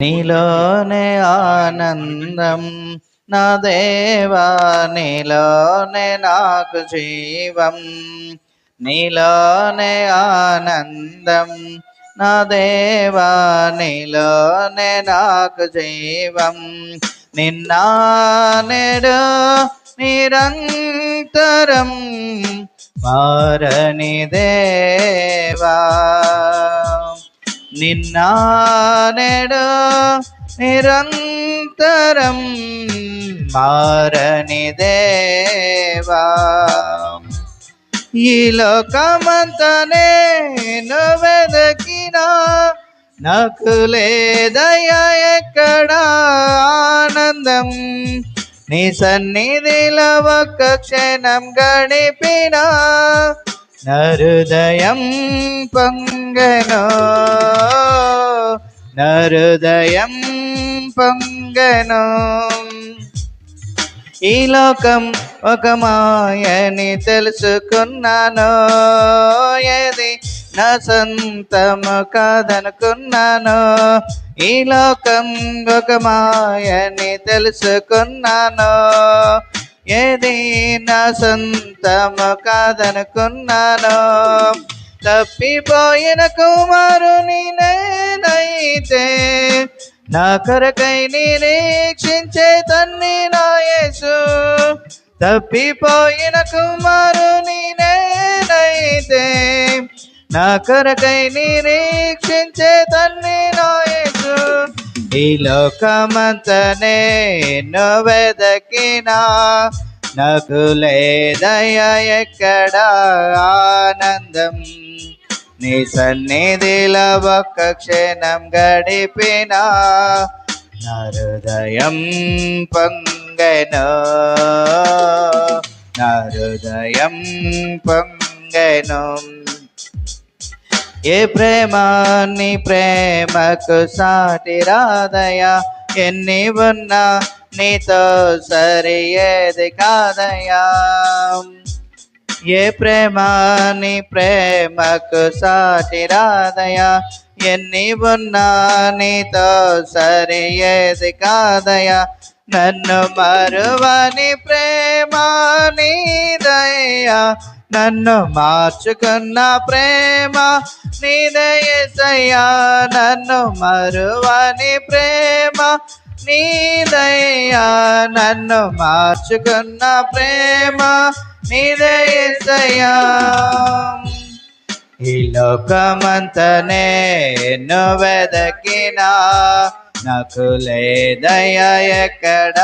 నీలోనే ఆనందం నా దేవా నీలోనే నాకు జీవం. నీలోనే ఆనందం నా దేవా నీలోనే నాకు జీవం. నిన్న నేడు నిరంతరం మారని దేవా. నిన్న నిరంతరం మారని దేవా. ఈ లోకమంతా వెదకినా నాకు లేదయా ఎక్కడ ఆనందం. నీ సన్నిధిలో ఒక క్షణం గడిపినా నరుదయం పొంగనో నరుదయం పొంగను ఈ లోకం ఒక మాయని తెలుసుకున్నాను ఏది నా సొంతము కాదనుకున్నాను ఈ లోకం ఒక మాయని తెలుసుకున్నాను ఏది నా సొంతము కాదనుకున్నాను తప్పిపోయిన కుమారుని నేనైతే నా కొరకై నిరీక్షించే తన్ని నాయసు తప్పిపోయిన కుమారుని నేనైతే నా కొరకై నిరీక్షించే తన్ని నాయ ఈ లోకమంతనే ఎన్నో నాకు లేదయ ఎక్కడ ఆనందం. నీ సన్నిధిలో ఒక్క క్షణం గడిపినా. నా హృదయం పొంగను. నా హృదయం పొంగను. ఏ ప్రేమ నీ ప్రేమకు సాటి రాదయా ఎన్ని ఉన్నా నీతో సరి ఏది కాదయా ఏ ప్రేమ నీ ప్రేమకు సాటి రాదయా ఎన్ని ఉన్నా నీతో సరి ఏది కాదయా నన్ను మరువని ప్రేమ నీదయ్యా. నన్ను మార్చుకున్న ప్రేమ నీదయ్యా నన్ను మరువని ప్రేమ నీదయ్యా నన్ను మార్చుకున్న ప్రేమ నీదయ్యా ఈ లోకమంతనే ఎన్నో వెదకినా నాకు లేదయ్యా ఎక్కడ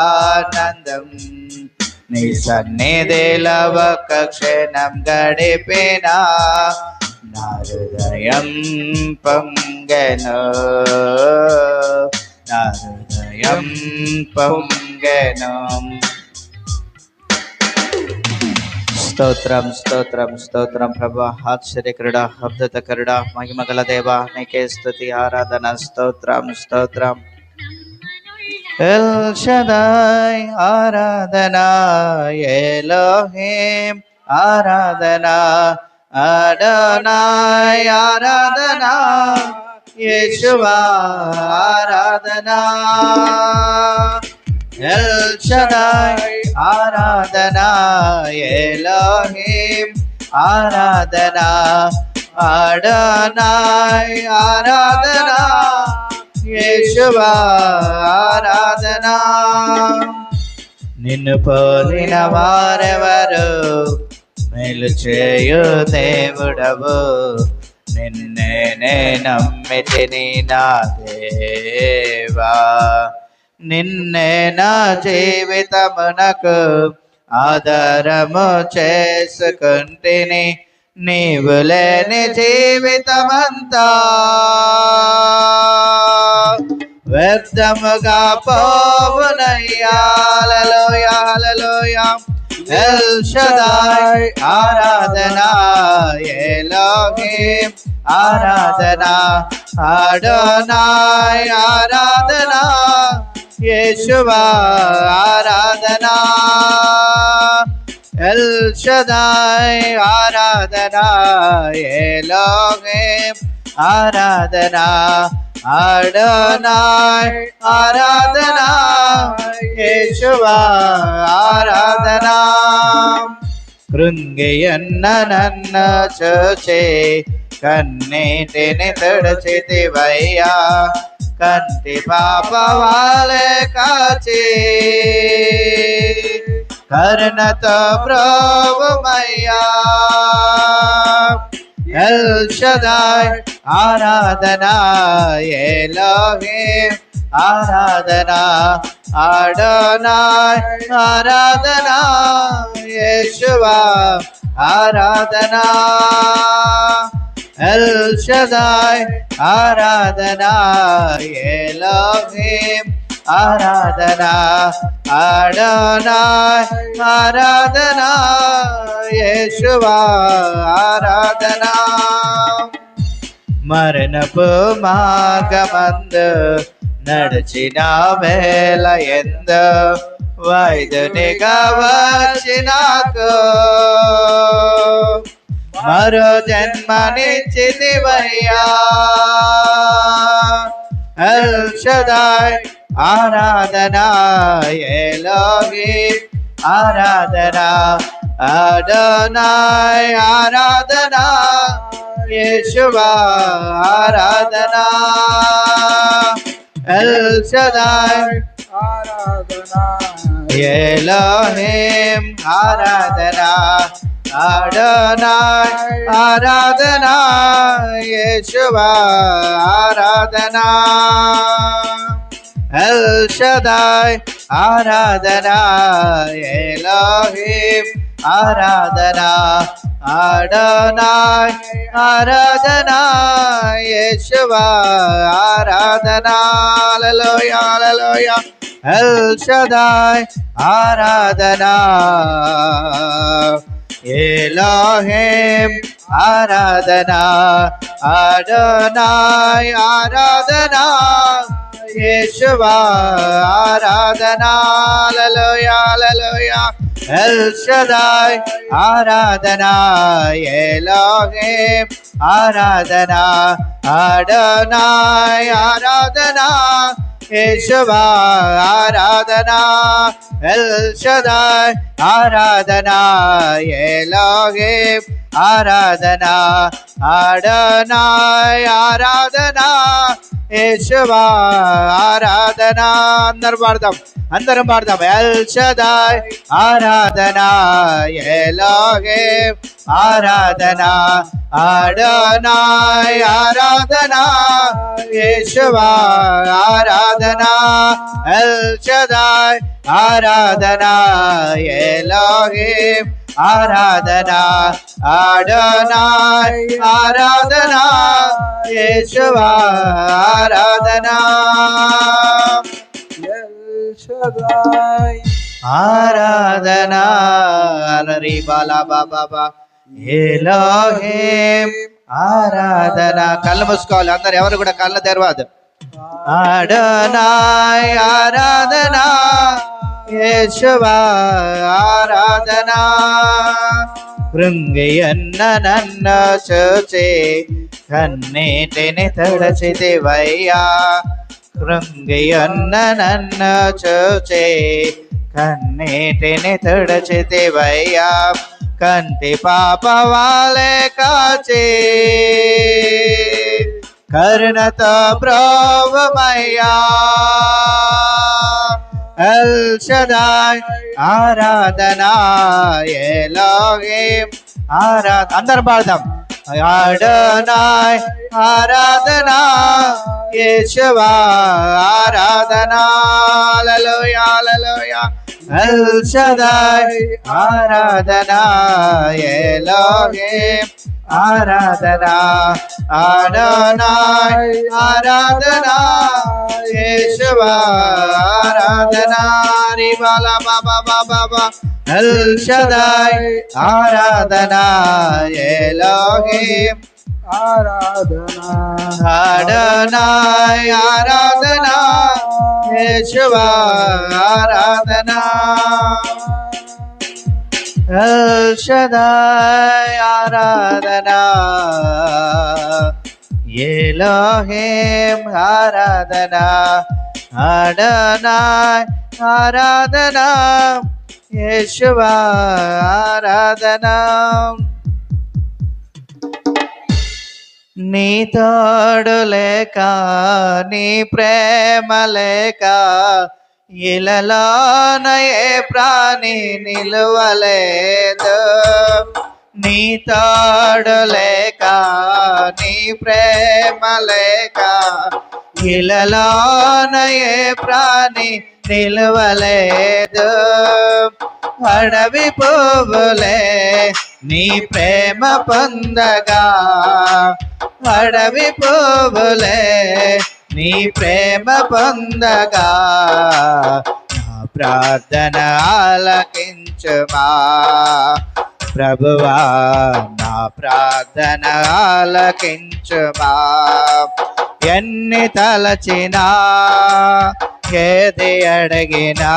ఆనందం. నీ సన్నిధిలో ఒక క్షణం గడిపినా నా హృదయం పొంగను. నా హృదయం పొంగను. స్తోత్రం స్తోత్రం స్తోత్రం ప్రభా. ఆశ్చర్యకరుడ అద్భుతకరుడ మహిమగల దేవ నీకే స్థుతి ఆరాధన స్తోత్రం స్తోత్రం. ఎల్ షదాయ్ ఆరాధనా ఎలోహిం ఆరాధనా అడనాయ్ ఆరాధనా యేషువా ఆరాధనా ఎల్ షదాయ్ ఆరాధనా ఎలోహిం ఆరాధనా అడనాయ్ ఆరాధనా కేశవారాధనా ఆరాధనా. నిన్ను పోలిన వారెవరు? మేలు చేయు దేవుడవు. నిన్నే నే నమ్మితిని నా దేవా. నిన్నే నా జీవితమునకు ఆధారము చేసుకుంటిని నీవు లేని జీవితమంతా వ్యర్థముగా పోవునయ్యాలలోయాలలోయా ఎల్ షదాయ్ ఆరాధనా ఎలోహిం ఆరాధనా. ఆడోనాయ్ ఆరాధనా యేషువా ఆరాధనా. ఎల్ షదాయ్ ఆరాధనా ఎలోహిం ఆరాధనా అడనాయ్ ఆరాధనా యేసువా ఆరాధనా కృంగియన్న నన్న చూచే కన్నీటిని తడిచితివయ్యా కంటి పాప వాళ్ళే కాచి కరుణతో ప్రోభమయ్యా ఎల్ షదాయ్ ఆరాధనా ఎలోహిం ఆరాధనా ఆడనాయ్ ఆరాధనా యేషువా ఆరాధనా ఎల్ షదాయ్ ఆరాధనా ఎలోహిం ఆరాధనా ఆడనాయ్ ఆరాధనా యేసువా ఆరాధనా. మరణపు మార్గమందు నడిచిన వేళ ఎందు వైద్యునిగా వచ్చినాకు. మరో జన్మనిచ్చిదివయ్యా El Shaddai, Aradana, Elohim, Aradana, Adonai, Aradana, Yeshua, Aradana, El Shaddai, Aradana, Elohim, Aradana. అడనాయ్ ఆరాధనా యేషువా ఆరాధనా ఎల్ షదాయ్ ఆరాధనా ఎలోహిం ఆరాధనా ఆడనాయ్ ఆరాధనా యేషువా ఆరాధనా లలోయ లలోయ ఎల్ షదాయ్ ఆరాధనా ఎలోహిం ఆరాధనా ఆడనాయ్ ఆరాధనా యేషువా ఆరాధనా లలోయ లలోయ ఎల్ షదాయ్ ఆరాధనా ఎలోహిం ఆరాధనా ఆడనాయ్ ఆరాధనా యేషువా ఆరాధనా ఎల్ షదాయ్ ఆరాధనా ఎలోహిం ఆరాధనా ఆడనాయ్ ఆరాధనా యేషువా ఆరాధనా అందరు పాడదాం అందరం పాడదాం ఎల్ షదాయ్ ఆరాధనా ఎలోహిం ఆరాధనా ఆడనాయ్ ఆరాధనా యేషువా ఆరాధనా ఎల్ షదాయ్ ఆరాధనా ఎలోహిం ఆరాధనా ఆడనాయ్ ఆరాధనా యేషువా ఆరాధనా ఎల్ షదాయ్ ఆరాధనా అలరి బాలా బాబా ఎలోహిం ఆరాధన కళ్ళు మూసుకోవాలి అందరు ఎవరు కూడా కళ్ళు తెరవద్దు ఆడనాయ్ ఆరాధనా యేషువా ఆరాధనా. కృంగియన్న నన్ను చూచి కన్నీటిని తడచిదివయ్యా కృంగియన్న నన్ను చూచి కన్నీటిని తడచిదివయ్యా కంటి పాప వాలే కాచి. కరుణతో ప్రోభమయ్యా El Shaddai ఆరాధనా Elohim ఆరాధ అందరం పాడదాం. ఆడనాయ్ ఆరాధనా యేషువా ఆరాధనా లలోయ లలోయ ఎల్ ఆరాధనా ఎలోహిం ఆరాధనా ఆడనాయ్ ఆరాధనా యేషువా ఆరాధనా రి బాలా బాబా బాబా బాబా ఎల్ షదాయ్ ఆరాధనా ఎలోహిం ఆరాధనా ఆడనాయ్ ఆరాధనా యేషువా ఆరాధనా. ఎల్ ఆరాధనా? అడనాయ్ ఆరాధనా. ఆడనాయ్ ఆరాధనా. నీ తోడు లేక నీ ప్రేమ లేక ఇలలోనయే ప్రాణి నిలువలేదు. నీ తోడు లేక నీ ప్రేమ లేక ఇలలోనయే ప్రాణి నిలవలేదు. అడవి పోవులే నీ ప్రేమ పొందగా. అడవి పోవులే నీ ప్రేమ పొందగా. నా ప్రార్థన ఆలకించుమా. ప్రభువా నా ప్రార్థన ఆలకించుమా. ఎన్ని తలచినా ఏది అడిగినా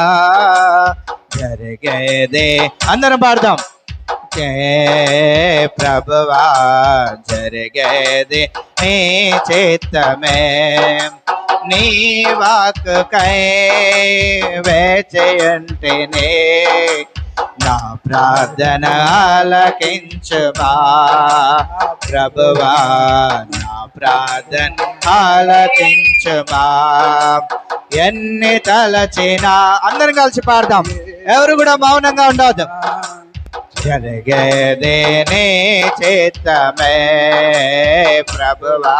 జరిగేదే. అందరం పాడదాం. ఏ ప్రభువా జరిగేది నీ చిత్తమే. నీ వాక్కుకై వేచయంటినే నా ప్రార్థన ఆలకించుమా ప్రభువా నా ప్రార్థన ఆలకించుమా ఎన్ని తలచినా అందరం కలిసి పాడదాం. ఎవరు కూడా మౌనంగా ఉండవద్దు. జరిగేదే నీ చిత్తమే ప్రభువా.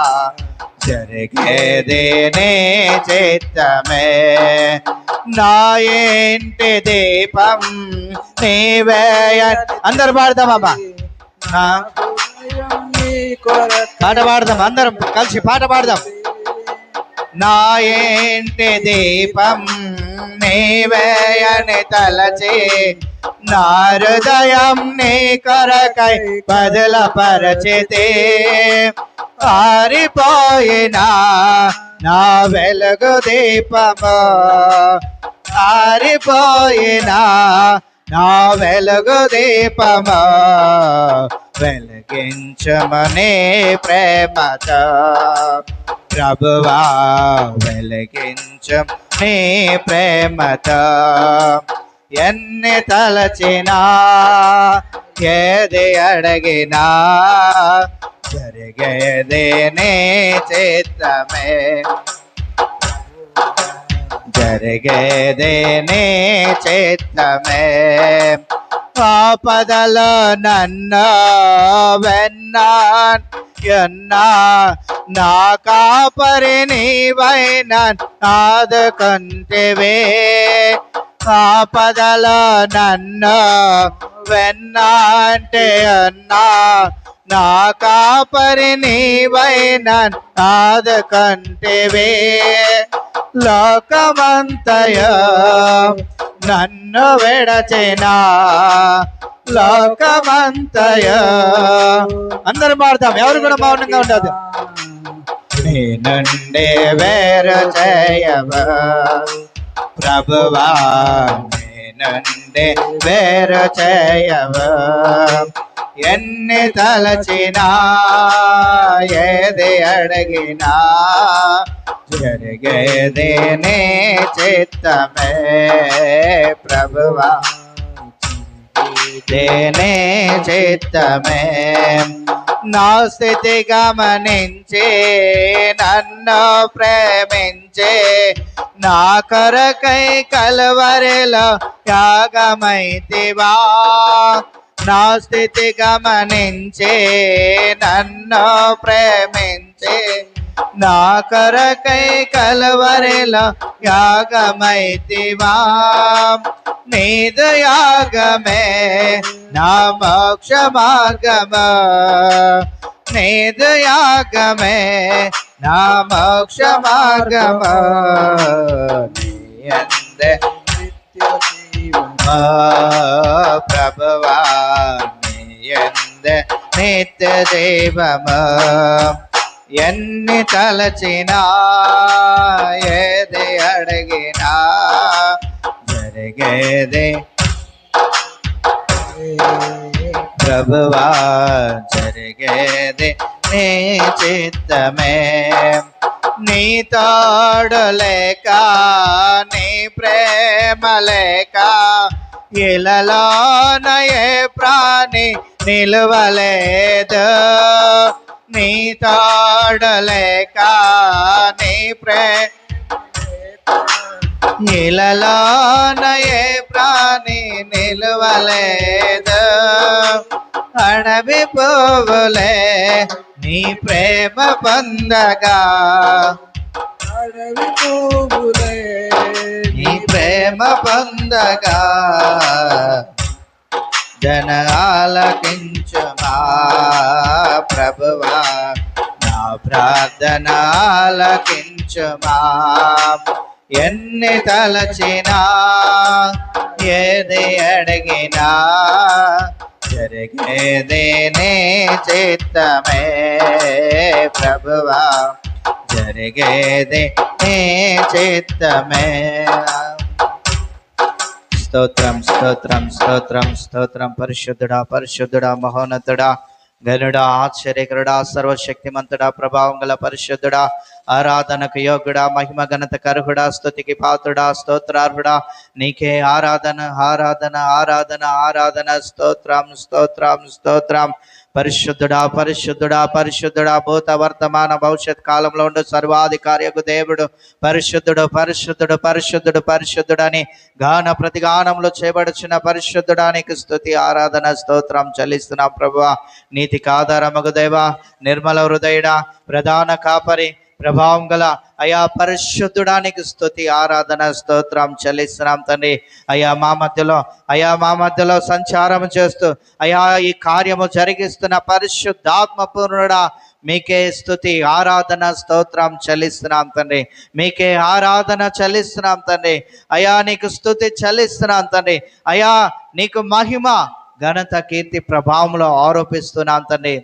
జరిగేదే నీ చిత్తమే నా ఇంటి దీపం? నీవే అందరు పాడదామమ్మా పాట పాడదాం అందరం కలిసి పాట పాడదాం. నా దీపం నీవేయని తలచే నా హృదయం నీ కొరకై బదులపరచితే ఆరిపోయినా నా వెలుగు దీపము ఆరిపోయినా నా వెలుగు దీపము వెలిగించమనే ప్రేమతో. ప్రభువా వెలిగించు నీ ప్రేమతో. ఎన్ని తలచినా ఏది అడిగినా జరిగేది నీ చిత్తమే. జరిగేది నీ చిత్తమే. ఆపదలో నన్ను వెన్నా ఎన్నా నా కాపరి నీవైన నాదకంటేవే. కాపదల నన్న నన్ను వెన్నంటే అన్నా నా కాపరి నీవైన ఆదుకుంటివే లోకమంతయ నన్ను విడచినా? లోకమంతయ? అందరం మారుతాం. ఎవరు కూడా మౌనంగా ఉండదు. నేనుండే నుండి వేరు చేయవ? ప్రభువా నుండి వేరు చేయవ ఎన్ని తలచినా ఏది అడిగినా జరిగేదే నీ చిత్తమే ప్రభువా. దేనే చిత్తమే నా స్థితి గమనించి నన్ను ప్రేమించే నా కొరకై కలవరిలో యాగమైతివా. నా స్థితి గమనించే నన్ను ప్రేమించే నా కొరకై కలవరిలో యాగమైతివా నీదు యాగమే నా మోక్ష మార్గమా నీదు యాగమే నా మోక్ష మార్గమా నీ అందే నిత్య జీవం మా ఎన్ని తలచినా ఏది అడిగినా జరిగేదే. ప్రభువా జరిగేదే నీ చిత్తమే. నీ తోడలేక నీ ప్రేమ లేక ప్రాణి నిలవలేదు. నీ తోడలేక నీ ప్రే ఇలలోన ఏ ప్రాణి నిలవలేదు. అడవి పువ్వులే నీ ప్రేమ పొందగా. అడవి పువ్వులే నీ ప్రేమ పొందగా. జన ఆలకించుమా ప్రభువా నా ప్రార్థన ఆలకించుమా ఎన్ని తలచినా ఏది అడిగినా జరిగేదే చిత్తమే ప్రభువా జరిగేదే చిత్తమే. స్తోత్రం స్తోత్రం స్తోత్రం స్తోత్రం. పరిశుద్ధుడా పరిశుద్ధుడా మహోన్నతుడా గనుడా ఆశ్చర్యకరుడా సర్వశక్తిమంతుడా ప్రభావం గల పరిశుద్ధుడా ఆరాధనకు యోగుడా మహిమ ఘనత కరుహుడా స్తుతికి పాత్రుడా స్తోత్రార్హుడా. నీకే ఆరాధన ఆరాధన ఆరాధన ఆరాధన. స్తోత్రం స్తోత్రం స్తోత్రం. పరిశుద్ధుడా పరిశుద్ధుడా పరిశుద్ధుడా భూత వర్తమాన భవిష్యత్ కాలంలో ఉండు. సర్వాధికారియకు దేవుడు పరిశుద్ధుడు పరిశుద్ధుడు పరిశుద్ధుడు పరిశుద్ధుడని గాన ప్రతిగానంలో చేయబడుచున్న పరిశుద్ధుడానికి స్తుతి ఆరాధన స్తోత్రం చెల్లిస్తున్నాం ప్రభా నీతికి ఆధారమగు దేవ నిర్మల హృదయుడా ప్రధాన కాపరి ప్రభావం గల అయా పరిశుద్ధుడానికి స్థుతి ఆరాధన స్తోత్రం చెల్లిస్తున్నాం తండ్రి. అయా మా మధ్యలో అయా మా మధ్యలో సంచారం చేస్తూ అయా ఈ కార్యము జరిగిస్తున్న పరిశుద్ధాత్మ పూర్ణుడా మీకే స్థుతి ఆరాధన స్తోత్రం చెల్లిస్తున్నాం తండ్రి. మీకే ఆరాధన చెల్లిస్తున్నాం తండ్రి. అయా నీకు స్థుతి చెల్లిస్తున్నాం తండ్రి. అయా నీకు మహిమ ఘనత కీర్తి ప్రభావంలో ఆరోపిస్తున్నాం తండ్రి.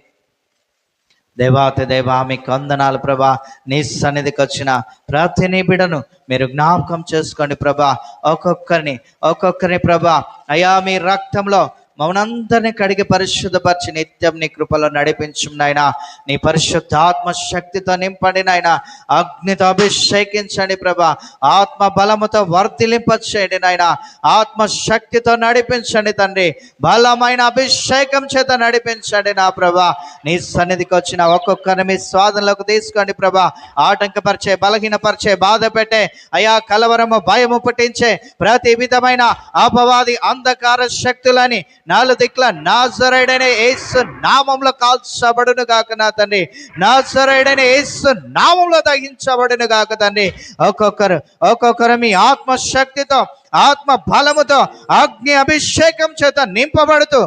దేవాతి దేవా మీకు వందనాలు ప్రభా నీ సన్నిధికి వచ్చిన ప్రతి నిబిడను మీరు జ్ఞాపకం చేసుకోండి ప్రభా. ఒక్కొక్కరిని ఒక్కొక్కరిని ప్రభా అయా మీ రక్తంలో మమ్మల్ని కడిగి పరిశుద్ధపరిచి నిత్యం నీ కృపలో నడిపించు నాయన. నీ పరిశుద్ధాత్మ శక్తితో నింపండి నాయన. అగ్నితో అభిషేకించండి ప్రభా. ఆత్మ బలముతో వర్తిలింపచేయండి నాయన. ఆత్మ శక్తితో నడిపించండి తండ్రి. బలమైన అభిషేకం చేత నడిపించండి నా ప్రభా. నీ సన్నిధికి వచ్చిన ఒక్కొక్కరిని మీ స్వాధంలోకి తీసుకోండి ప్రభా. ఆటంకపరిచే బలహీనపరిచే బాధ పెట్టే అయా కలవరము భయము పుట్టించే ప్రతి విధమైన అపవాది అంధకార శక్తులని నాలుగు దిక్కుల నాజరైడనే ఏసు నామంలో కాల్చబడును గాక నా తండ్రి. నాజరైడైన ఏసు నామంలో దహించబడును గాక తండ్రి. ఒక్కొక్కరు ఒక్కొక్కరు మీ ఆత్మశక్తితో ఆత్మ బలముతో అగ్ని అభిషేకం చేత నింపబడుతూ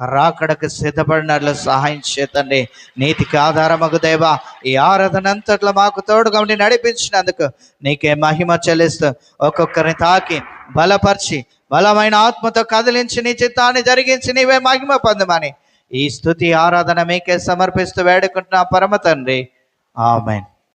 రాకడకు సిద్ధపడినట్లు సహాయం చేతండి నీతికి ఆధారమగు దేవా ఈ ఆరాధన అంతట్లో మాకు తోడుగా ఉండి నడిపించినందుకు నీకే మహిమ చెల్లిస్తూ ఒక్కొక్కరిని తాకి బలపరిచి బలమైన ఆత్మతో కదిలించి నీ చిత్తాన్ని జరిగించి నీవే మహిమ పొందమని ఈ స్థుతి ఆరాధన మీకే సమర్పిస్తూ వేడుకుంటున్నా పరమ తండ్రి. ఆమెన్.